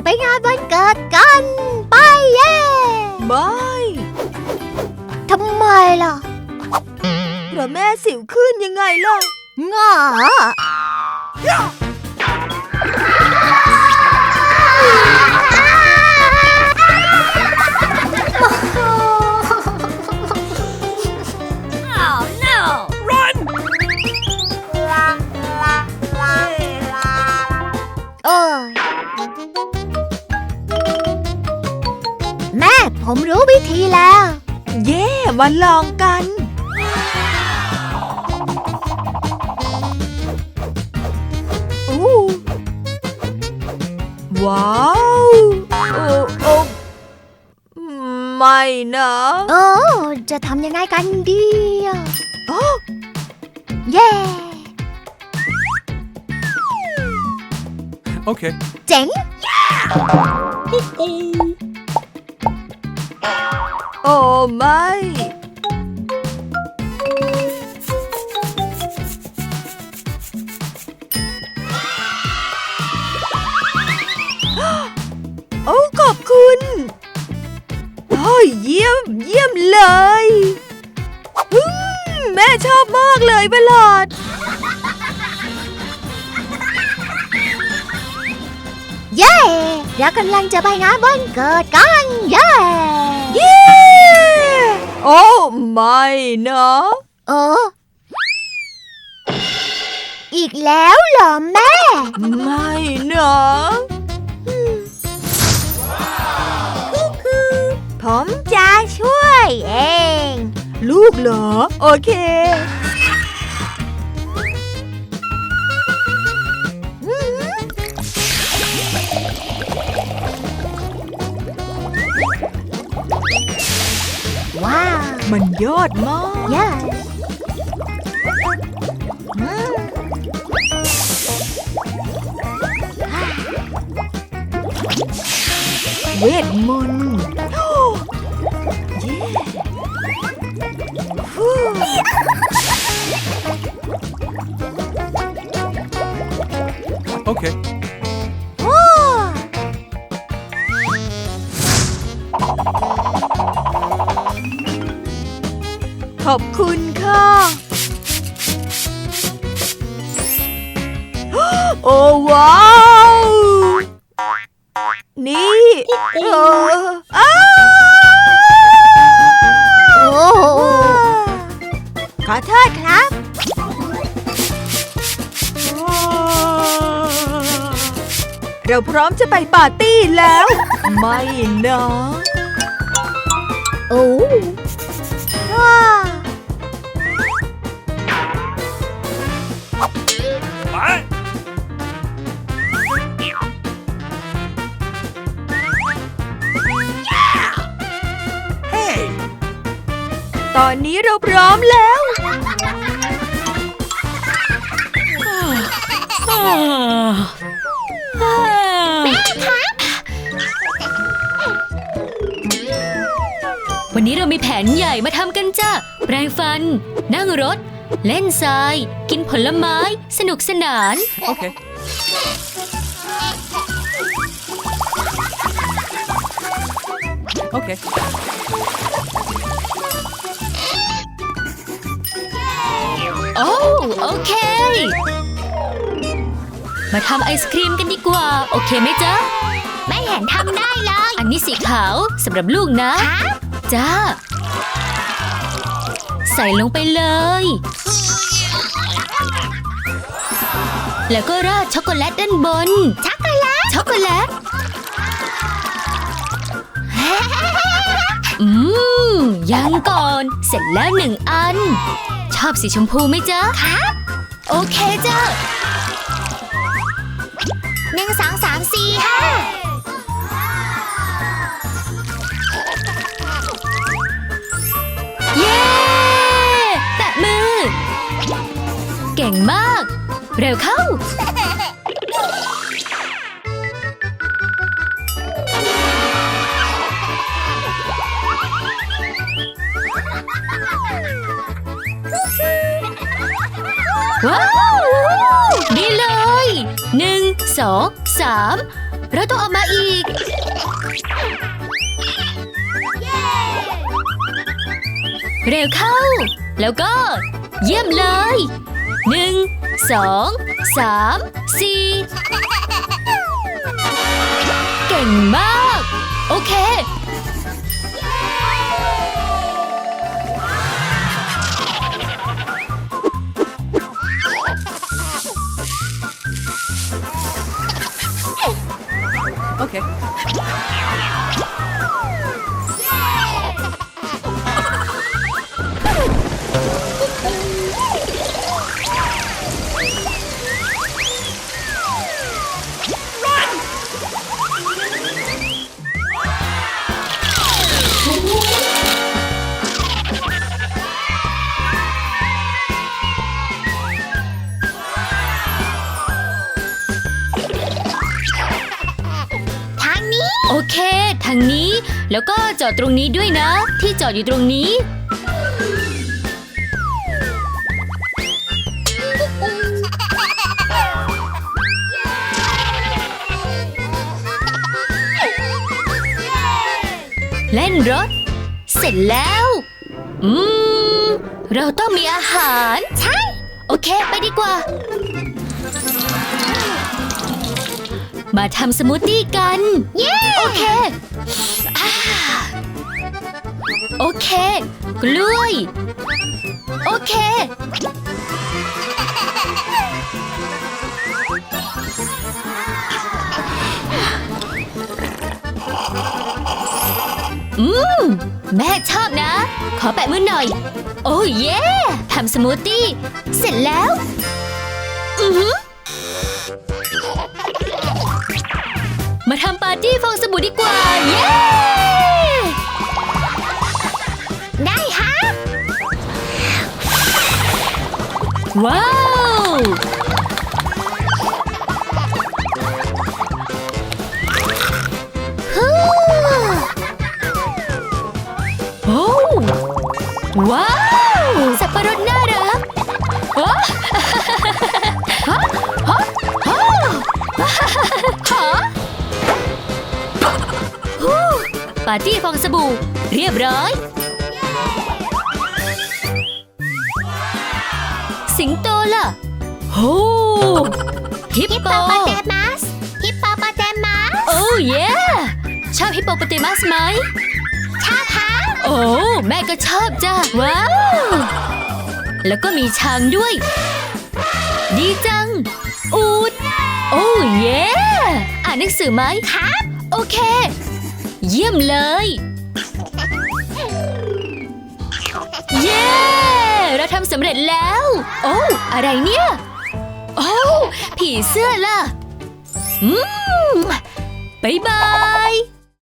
จะไปงานวันเกิดกัน ไปเย่ไม่ทำไมล่ะเพราะแม่สิวขึ้นยังไงล่ะงา ผมรู้วิธีแล้ว เย่มาลองกัน อู้ว้าวโอ้โอ้ไม่นะเออจะทำยังไงกันดีอะโอ้เย้ Okay. เจ๋ง โอ้ไม่ โอ้ขอบคุณโอ้ยเยี่ยม เยี่ยมเลยอืมแม่ชอบมากเลยประหลอดเย้ เรากำลังจะไปงานวันเกิดกัน เย้ เย้ โอ้ ไม่นะ เออ อีกแล้วเหรอแม่ ไม่นะผมจะช่วยเอง ลูกเหรอ โอเค ว้าว มันยอดมากเย้อืมเวทมนต์ ขอบคุณค่ะ โอ้ว้าว นี่เอออ้าโอ้ขอโทษครับ เราพร้อมจะไปปาร์ตี้แล้ว ไม่นะ โอ้ว้า ราพร้อมแล้ววันนี้เรามีแผนใหญ่มาทำกันจ้ะแปรงฟัน นั่งรถ เล่นทราย กินผลไม้ สนุกสนาน Okay. Okay. โอ้ โอเค มาทำไอศครีมกันดีกว่า โอเคไหมจ๊ะ ไม่เห็นทำได้เลย อันนี้สีขาวสำหรับลูกนะ จ้า ใส่ลงไปเลย แล้วก็ราดช็อกโกแลตด้านบน ช็อกโกแลต ช็อกโกแลต อืม ยังก่อน เสร็จแล้วหนึ่งอัน ชอบสีชมพูไหมจ๊ะครับ โอเคจ้ะหนึ่งสองสามสี่ห้าเย้ แตะมือ เก่งมาก เร็วเข้า สองสามเราต้องเอามาอีก เร็วเข้า แล้วก็ เยี่ยมเลยหนึ่งสองสามสี่เก่งมาก โอเค แล้วก็จอดตรงนี้ด้วยนะ ที่จอดอยู่ตรงนี้ เล่นรถ เสร็จแล้ว อืม เราต้องมีอาหาร ใช่ โอเค ไปดีกว่า มาทำสมูทตี้กัน เย้ โอเคอ่า โอเค กล้วย โอเค อืม แม่ชอบนะ ขอแปะมือหน่อย โอ้เย่ทำสมูทตี้ เสร็จแล้ว อือหือมาทำปาร์ตี้ฟองสบู่ดีกว่า เย้ ว้าวฮู้โอ้ว้าว สับปะรดน่ารักโอ้ฮะฮะฮะฮะฮู้ปาร์ตี้ฟองสบู่ เรียบร้อย สิงโตล่ะโอ้ฮิปฮิปโปโปโปเตมัสฮิปโปโปเตมัสโอ้เย่ชอบฮิปโปโปเตมัสไหม ชอบฮะโอ้ แม่ก็ชอบจ้ะว้าว แล้วก็มีช้างด้วย ดีจัง อูด โอ้เย่อ่านหนังสือไหมครับ โอเค เยี่ยมเลย เย้เรา ทำสำเร็จแล้ว โอ้อะไรเนี่ย โอ้ผีเสื้อล่ะ อืมบายบาย